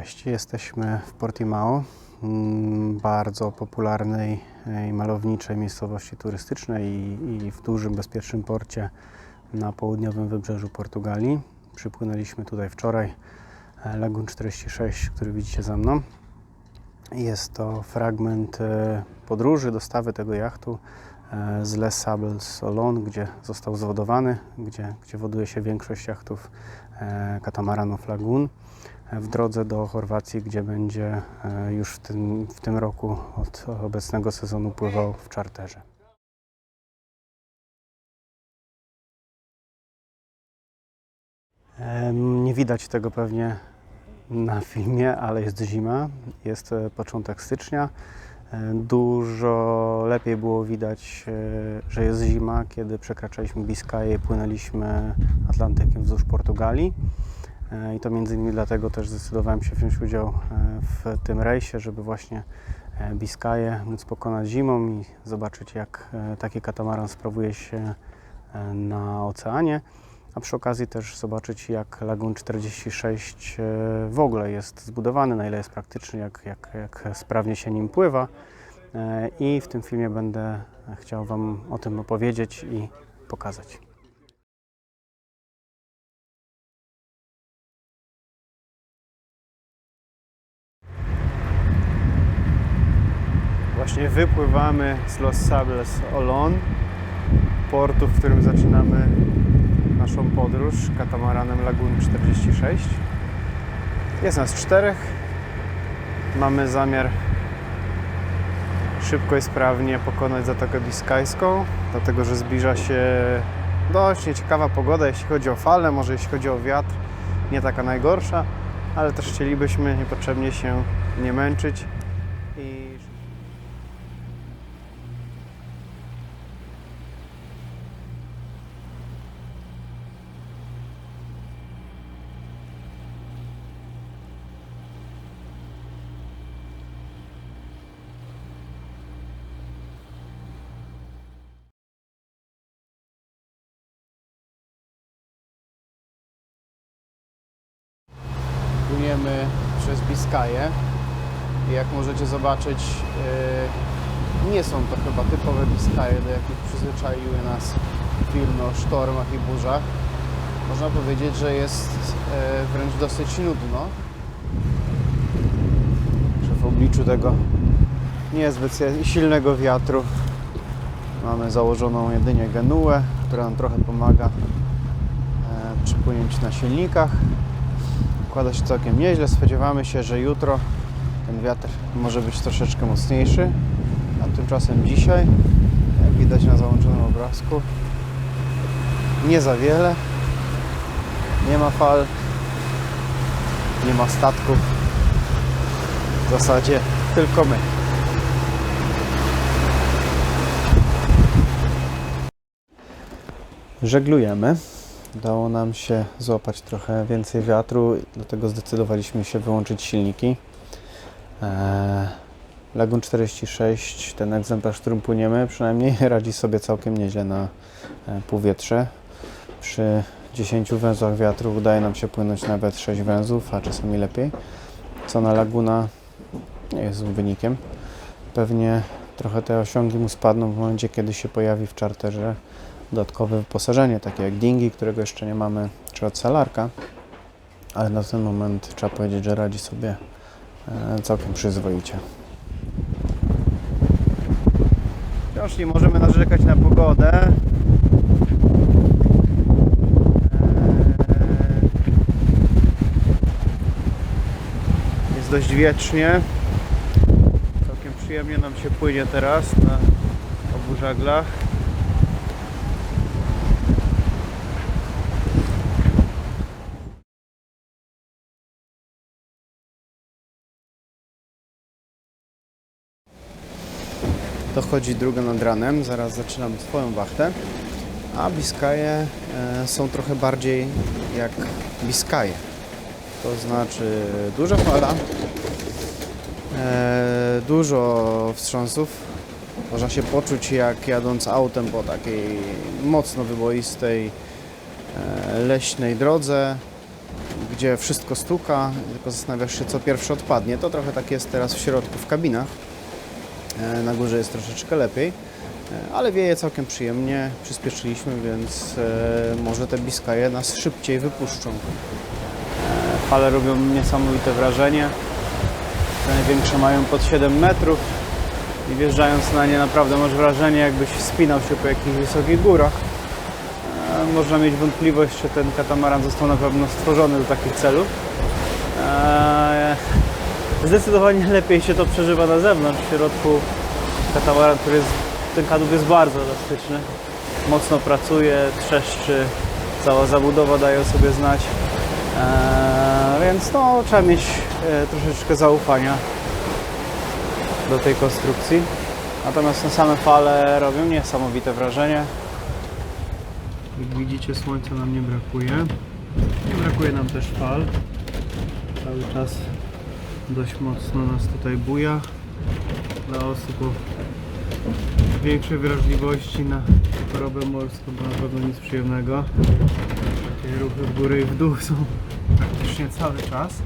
Cześć, jesteśmy w Portimao, mm, bardzo popularnej i malowniczej miejscowości turystycznej i, i w dużym, bezpiecznym porcie na południowym wybrzeżu Portugalii. Przypłynęliśmy tutaj wczoraj, e, Lagun 46, który widzicie za mną. Jest to fragment e, podróży, dostawy tego jachtu e, z Les Sables Olon, gdzie został zwodowany, gdzie, gdzie woduje się większość jachtów e, katamaranów Lagun w drodze do Chorwacji, gdzie będzie e, już w tym, w tym roku od obecnego sezonu pływał w czarterze. Nie widać tego pewnie na filmie, ale jest zima, jest e, początek stycznia. E, Dużo lepiej było widać, że jest zima, kiedy przekraczaliśmy Biskaję i płynęliśmy Atlantykiem wzdłuż Portugalii. E, I to między innymi dlatego też zdecydowałem się wziąć udział e, w tym rejsie, żeby właśnie e, Biskaję móc pokonać zimą i zobaczyć jak taki katamaran sprawuje się na oceanie, a przy okazji też zobaczyć jak Lagun 46 e, w ogóle jest zbudowany, na ile jest praktyczny, jak, jak, jak sprawnie się nim pływa. I w tym filmie będę chciał Wam o tym opowiedzieć i pokazać. Właśnie wypływamy z Los Sables Olon, portu, w którym zaczynamy naszą podróż katamaranem Lagun 46. Jest nas czterech. Mamy zamiar szybko i sprawnie pokonać Zatokę Biskajską, dlatego że zbliża się dość nieciekawa pogoda, jeśli chodzi o falę, może jeśli chodzi o wiatr, nie taka najgorsza, ale też chcielibyśmy niepotrzebnie się nie męczyć i przez Biskaję. Jak możecie zobaczyć, yy, nie są to chyba typowe Biskaje, do jakich przyzwyczaiły nas filmy o sztormach i burzach. Można powiedzieć, że jest yy, wręcz dosyć nudno. Że w obliczu tego niezbyt silnego wiatru mamy założoną jedynie genuę, która nam trochę pomaga yy, przy na silnikach układa się całkiem nieźle. Spodziewamy się, że jutro ten wiatr może być troszeczkę mocniejszy, a tymczasem dzisiaj, jak widać na załączonym obrazku, nie za wiele. Nie ma fal, nie ma statków. W zasadzie tylko my. Żeglujemy. Udało nam się złapać trochę więcej wiatru, dlatego zdecydowaliśmy się wyłączyć silniki. Eee, Lagun 46, ten egzemplarz, którym płyniemy, przynajmniej radzi sobie całkiem nieźle na e, powietrze. Przy 10 węzłach wiatru udaje nam się płynąć nawet 6 węzłów, a czasami lepiej, co na Laguna nie jest złym wynikiem. Pewnie trochę te osiągi mu spadną w momencie, kiedy się pojawi w czarterze dodatkowe wyposażenie, takie jak dingi, którego jeszcze nie mamy, czy ocelarka, ale na ten moment trzeba powiedzieć, że radzi sobie e, całkiem przyzwoicie. Wciąż nie możemy narzekać na pogodę. Eee, Jest dość wiecznie. Całkiem przyjemnie nam się płynie teraz na obu żaglach. Dochodzi druga nad ranem, zaraz zaczynamy swoją wachtę. A Biskaje e, są trochę bardziej jak Biskaje. To znaczy duża fala, e, dużo wstrząsów. Można się poczuć jak jadąc autem po takiej mocno wyboistej e, leśnej drodze, gdzie wszystko stuka, tylko zastanawiasz się, co pierwsze odpadnie. To trochę tak jest teraz w środku, w kabinach. E, Na górze jest troszeczkę lepiej, e, ale wieje całkiem przyjemnie. Przyspieszyliśmy, więc e, może te Biskaje nas szybciej wypuszczą. Fale robią niesamowite wrażenie. Te największe mają pod 7 metrów i wjeżdżając na nie naprawdę masz wrażenie, jakbyś wspinał się po jakichś wysokich górach. Można mieć wątpliwość, czy ten katamaran został na pewno stworzony do takich celów. Zdecydowanie lepiej się to przeżywa na zewnątrz. W środku katamaran, który jest, ten kadłub jest bardzo elastyczny. Mocno pracuje, trzeszczy, cała zabudowa daje o sobie znać. E, więc no, trzeba mieć e, troszeczkę zaufania do tej konstrukcji. Natomiast no, same fale robią niesamowite wrażenie. Jak widzicie, słońca nam nie brakuje. Nie brakuje nam też fal. Cały czas dość mocno nas tutaj buja. Dla osób o większej wrażliwości na chorobę morską to na pewno nic przyjemnego. Takie ruchy w górę i w dół są praktycznie cały czas.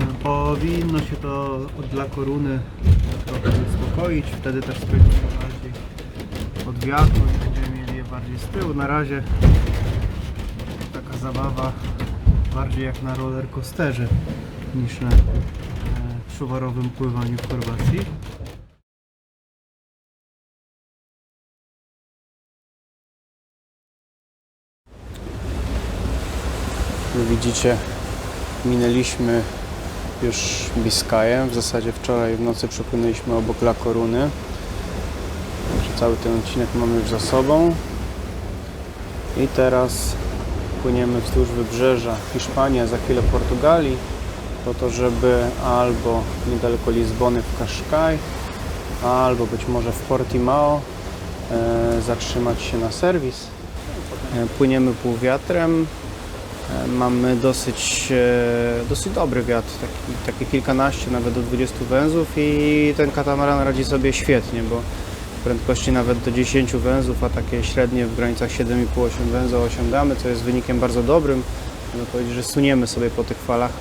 E, Powinno się to dla koruny trochę uspokoić, wtedy też spojrzymy bardziej od wiatru i będziemy mieli je bardziej z tyłu. Na razie taka zabawa bardziej jak na roller coasterze niż na e, pływaniu w Chorwacji. Widzicie, minęliśmy już Biskaję. W zasadzie wczoraj w nocy przepłynęliśmy obok La Coruny. Cały ten odcinek mamy już za sobą. I teraz płyniemy wzdłuż wybrzeża Hiszpanii, a za chwilę Portugalii, po to, żeby albo niedaleko Lizbony w Kaszkaj, albo być może w Portimao e, zatrzymać się na serwis. E, płyniemy półwiatrem. E, mamy dosyć, e, dosyć dobry wiatr, taki, takie kilkanaście, nawet do 20 węzłów i ten katamaran radzi sobie świetnie, bo prędkości nawet do 10 węzłów, a takie średnie w granicach 7,5-8 węzła osiągamy, co jest wynikiem bardzo dobrym. Można powiedzieć, że suniemy sobie po tych falach.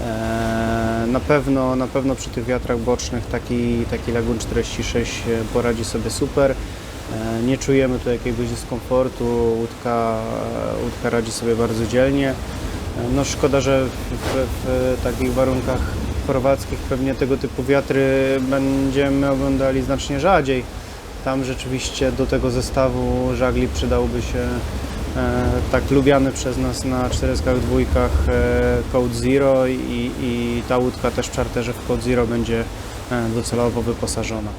Eee, Na pewno, na pewno przy tych wiatrach bocznych taki, taki Lagun 46 poradzi sobie super. Eee, Nie czujemy tu jakiegoś dyskomfortu, łódka, łódka radzi sobie bardzo dzielnie. No szkoda, że w, w takich warunkach chorwackich pewnie tego typu wiatry będziemy oglądali znacznie rzadziej. Tam rzeczywiście do tego zestawu żagli przydałby się e, tak lubiany przez nas na cztereskach dwójkach e, Code Zero i, i ta łódka też w czarterze w Code Zero będzie e, docelowo wyposażona.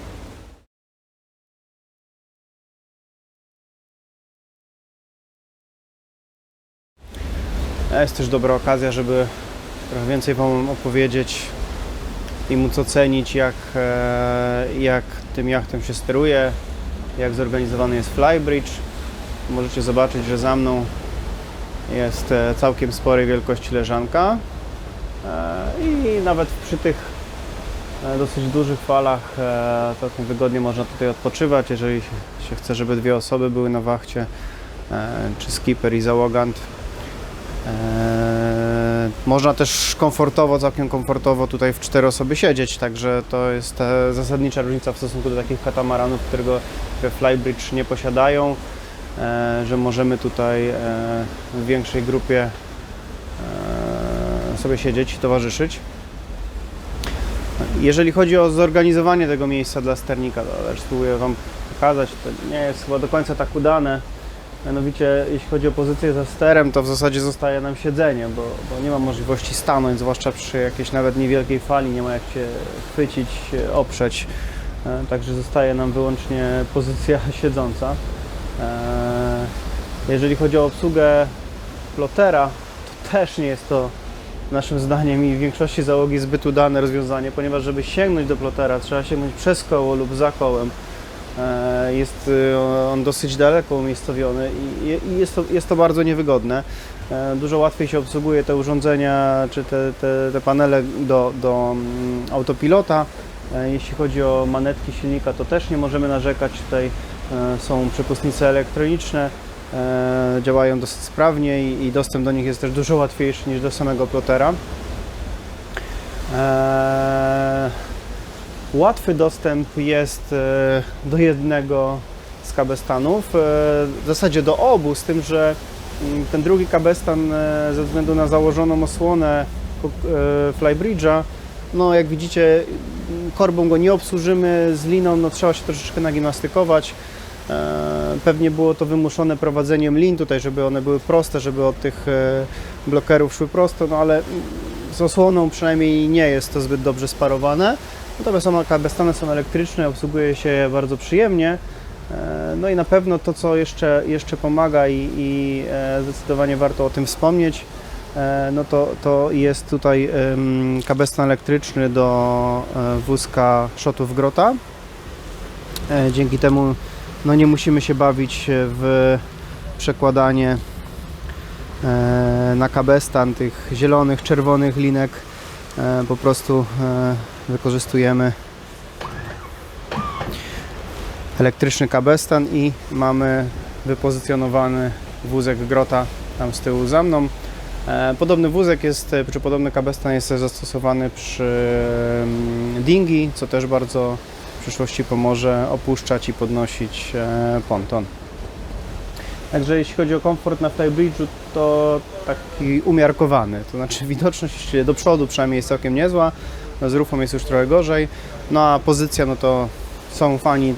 Jest też dobra okazja, żeby trochę więcej Wam opowiedzieć i móc ocenić, jak, e, jak tym jachtem się steruje, jak zorganizowany jest flybridge. Możecie zobaczyć, że za mną jest e, całkiem sporej wielkości leżanka. E, i nawet przy tych e, dosyć dużych falach całkiem wygodnie można tutaj odpoczywać, jeżeli się- chce, żeby dwie osoby były na wachcie, czy skipper i załogant. Można też komfortowo, całkiem komfortowo tutaj w cztery osoby siedzieć, także to jest zasadnicza różnica w stosunku do takich katamaranów, którego które Flybridge nie posiadają, że możemy tutaj e, w większej grupie e, sobie siedzieć towarzyszyć. Jeżeli chodzi o zorganizowanie tego miejsca dla sternika, to też spróbuję Wam pokazać, to nie jest chyba do końca tak udane. Mianowicie, jeśli chodzi o pozycję za sterem, to w zasadzie zostaje nam siedzenie, bo, bo nie ma możliwości stanąć, zwłaszcza przy jakiejś nawet niewielkiej fali, nie ma jak się chwycić, oprzeć. E, Także zostaje nam wyłącznie pozycja siedząca. E, Jeżeli chodzi o obsługę plotera, to też nie jest to naszym zdaniem i w większości załogi zbyt udane rozwiązanie, ponieważ żeby sięgnąć do plotera, trzeba sięgnąć przez koło lub za kołem. E, Jest y, on dosyć daleko umiejscowiony i- jest to, jest to bardzo niewygodne. E, Dużo łatwiej się obsługuje te urządzenia czy te, te, te panele do, do mm, autopilota. E, Jeśli chodzi o manetki silnika, to też nie możemy narzekać. Tutaj e, są przepustnice elektroniczne. E, działają dosyć sprawnie i, dostęp do nich jest też dużo łatwiejszy niż do samego plotera. E, łatwy dostęp jest e, do jednego z kabestanów, w zasadzie do obu, z tym, że mm, ten drugi kabestan ze względu na założoną osłonę flybridge'a, no jak widzicie korbą go nie obsłużymy, z liną no, trzeba się troszeczkę nagimnastykować. E, Pewnie było to wymuszone prowadzeniem lin tutaj, żeby one były proste, żeby od tych e, blokerów szły prosto, no ale z osłoną przynajmniej nie jest to zbyt dobrze sparowane. Natomiast są kabestany są elektryczne, obsługuje się je bardzo przyjemnie. E, No i na pewno to, co jeszcze, jeszcze pomaga i, i zdecydowanie warto o tym wspomnieć, no to, to jest tutaj kabestan elektryczny do wózka Szotów Grota. Dzięki temu no nie musimy się bawić w przekładanie e, na kabestan tych zielonych, czerwonych linek. E, Po prostu e, wykorzystujemy elektryczny kabestan i mamy wypozycjonowany wózek Grota tam z tyłu za mną. E, Podobny wózek jest, e, czy podobny kabestan jest zastosowany przy mm, dingi, co też bardzo przyszłości pomoże opuszczać i podnosić e, ponton. Także jeśli chodzi o komfort na flybridge'u, to taki umiarkowany, to znaczy widoczność do przodu przynajmniej jest całkiem niezła, z rufą jest już trochę gorzej, no a pozycja, no to są fani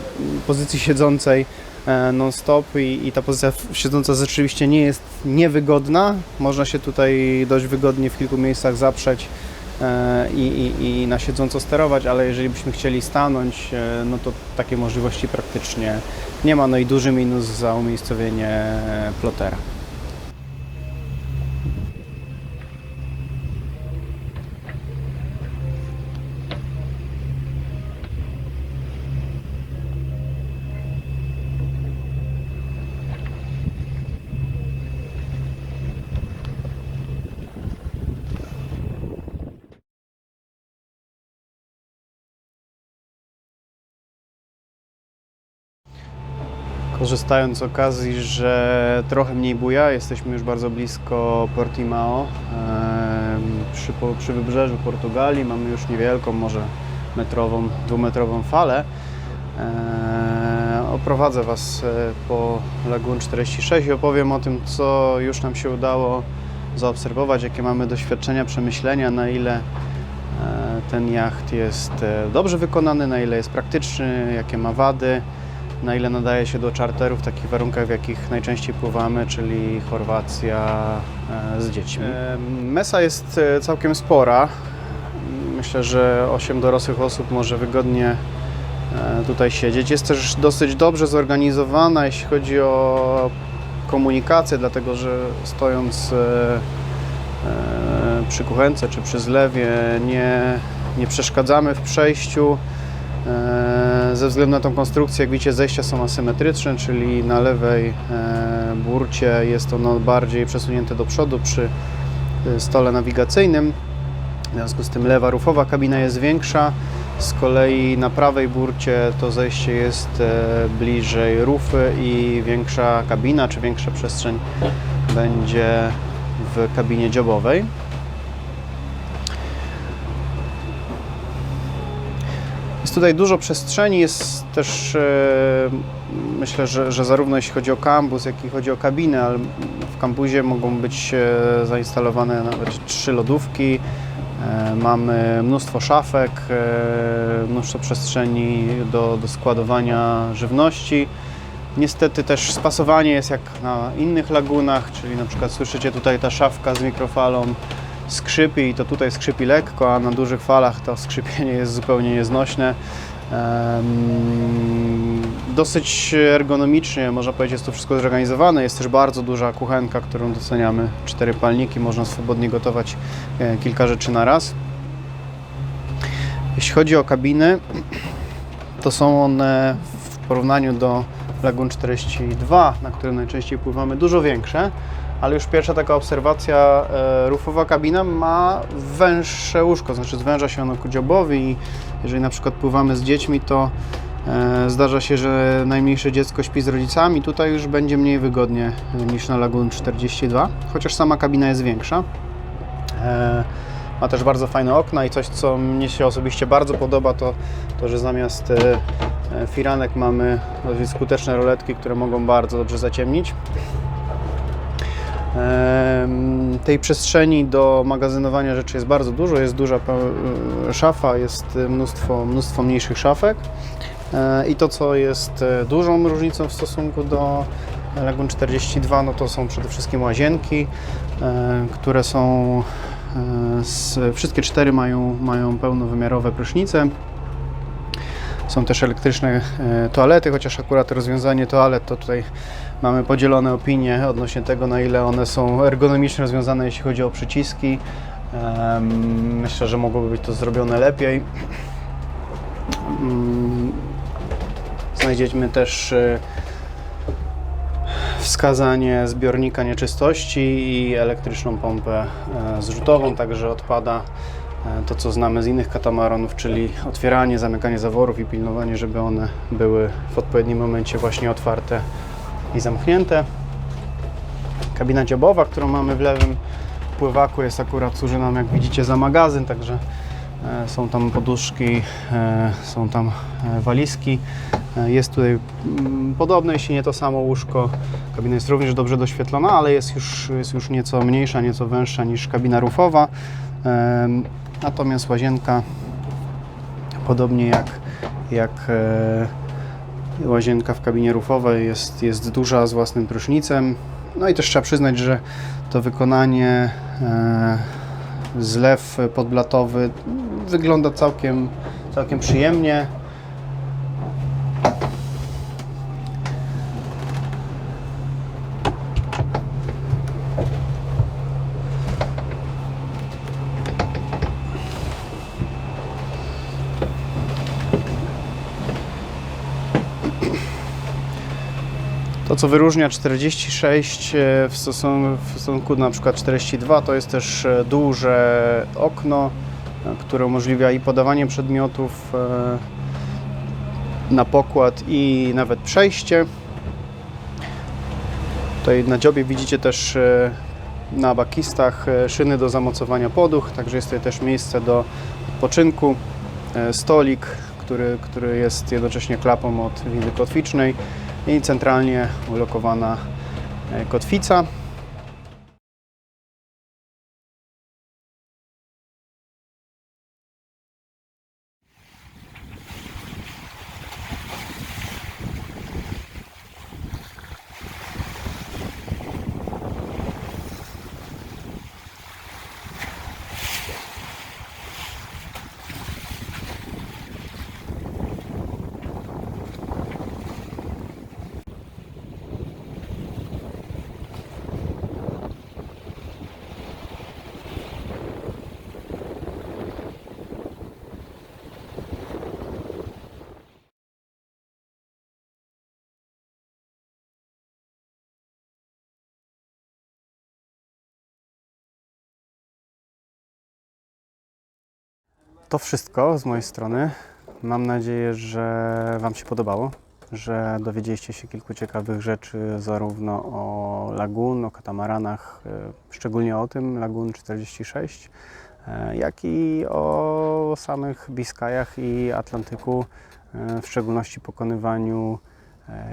pozycji siedzącej e, non-stop i, i ta pozycja siedząca rzeczywiście nie jest niewygodna, można się tutaj dość wygodnie w kilku miejscach zaprzeć i, i, i na siedząco sterować, ale jeżeli byśmy chcieli stanąć, e, no to takiej możliwości praktycznie nie ma, no i duży minus za umiejscowienie e, plotera. Korzystając z okazji, że trochę mniej buja, jesteśmy już bardzo blisko Portimao, przy, przy wybrzeżu Portugalii. Mamy już niewielką, może metrową, dwumetrową falę. Oprowadzę Was e, po Lagoon 46 i opowiem o tym, co już nam się udało zaobserwować, jakie mamy doświadczenia, przemyślenia, na ile e, ten jacht jest e, dobrze wykonany, na ile jest praktyczny, jakie ma wady na ile nadaje się do czarterów w takich warunkach, w jakich najczęściej pływamy, czyli Chorwacja e, z dziećmi. Mesa jest e, całkiem spora. Myślę, że 8 dorosłych osób może wygodnie e, tutaj siedzieć. Jest też dosyć dobrze zorganizowana, jeśli chodzi o komunikację, dlatego że stojąc przy kuchence czy przy zlewie nie, nie przeszkadzamy w przejściu. Ze względu na tą konstrukcję, jak widzicie, zejścia są asymetryczne, czyli na lewej e, burcie jest ono bardziej przesunięte do przodu przy e, stole nawigacyjnym. W związku z tym lewa rufowa kabina jest większa. Z kolei na prawej burcie to zejście jest e, bliżej rufy i większa kabina, czy większa przestrzeń będzie w kabinie dziobowej. Jest tutaj dużo przestrzeni, jest też e, myślę, że, że zarówno jeśli chodzi o kampus, jak i chodzi o kabinę, ale w kampusie mogą być e, zainstalowane nawet trzy lodówki. E, mamy mnóstwo szafek, mnóstwo przestrzeni do, do składowania żywności. Niestety też spasowanie jest jak na innych lagunach, czyli na przykład słyszycie tutaj ta szafka z mikrofalą skrzypi i to tutaj skrzypi lekko, a na dużych falach to skrzypienie jest zupełnie nieznośne. Dosyć ergonomicznie, można powiedzieć, jest to wszystko zorganizowane. Jest też bardzo duża kuchenka, którą doceniamy. Cztery palniki, można swobodnie gotować e, kilka rzeczy na raz. Jeśli chodzi o kabiny, to są one w porównaniu do Lagoon 42, na którym najczęściej pływamy, dużo większe, ale już pierwsza taka obserwacja, e, rufowa kabina ma węższe łóżko, znaczy zwęża się ono ku dziobowi jeżeli na przykład pływamy z dziećmi, to E, Zdarza się, że najmniejsze dziecko śpi z rodzicami. Tutaj już będzie mniej wygodnie e, niż na Lagoon 42, chociaż sama kabina jest większa. Ma też bardzo fajne okna i coś, co mnie się osobiście bardzo podoba, to, to że zamiast firanek mamy dość skuteczne roletki, które mogą bardzo dobrze zaciemnić. Tej przestrzeni do magazynowania rzeczy jest bardzo dużo. Jest duża e, szafa, jest mnóstwo, mnóstwo mniejszych szafek. E, I to, co jest e, dużą różnicą w stosunku do Lagoon 42, no to są przede wszystkim łazienki, e, które są. e, wszystkie cztery mają, mają pełnowymiarowe prysznice. Są też elektryczne e, toalety, chociaż akurat rozwiązanie toalet to tutaj mamy podzielone opinie odnośnie tego, na ile one są ergonomicznie rozwiązane, jeśli chodzi o przyciski. Myślę, że mogłoby być to zrobione lepiej. Mm, Znajdziemy też e, wskazanie zbiornika nieczystości i elektryczną pompę e, zrzutową, także odpada to, co znamy z innych katamaranów, czyli otwieranie, zamykanie zaworów i pilnowanie, żeby one były w odpowiednim momencie właśnie otwarte i zamknięte. Kabina dziobowa, którą mamy w lewym pływaku jest akurat, służy nam jak widzicie za magazyn, także e, są tam poduszki, e, są tam e, walizki. E, Jest tutaj podobne, jeśli nie to samo łóżko. Kabina jest również dobrze doświetlona, ale jest już, jest już nieco mniejsza, nieco węższa niż kabina rufowa. Natomiast łazienka, podobnie jak, jak e, łazienka w kabinie rufowej, jest, jest duża z własnym prysznicem. No i też trzeba przyznać, że to wykonanie e, zlew podblatowy wygląda całkiem, całkiem przyjemnie. To, co wyróżnia 46 e, w stosunku, w stosunku na przykład 42, to jest też e, duże okno, e, które umożliwia i podawanie przedmiotów na pokład i nawet przejście. Tutaj na dziobie widzicie też na bakistach szyny do zamocowania poduch, także jest tutaj też miejsce do odpoczynku, stolik, który, który jest jednocześnie klapą od windy kotwicznej i centralnie ulokowana e, kotwica. To wszystko z mojej strony. Mam nadzieję, że Wam się podobało, że dowiedzieliście się kilku ciekawych rzeczy zarówno o Lagoon, o katamaranach, e, szczególnie o tym Lagoon 46, e, jak i o samych Biskajach i Atlantyku, e, w szczególności pokonywaniu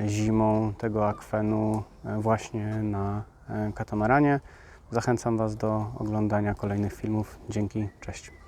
zimą tego akwenu właśnie na katamaranie. Zachęcam Was do oglądania kolejnych filmów. Dzięki, cześć.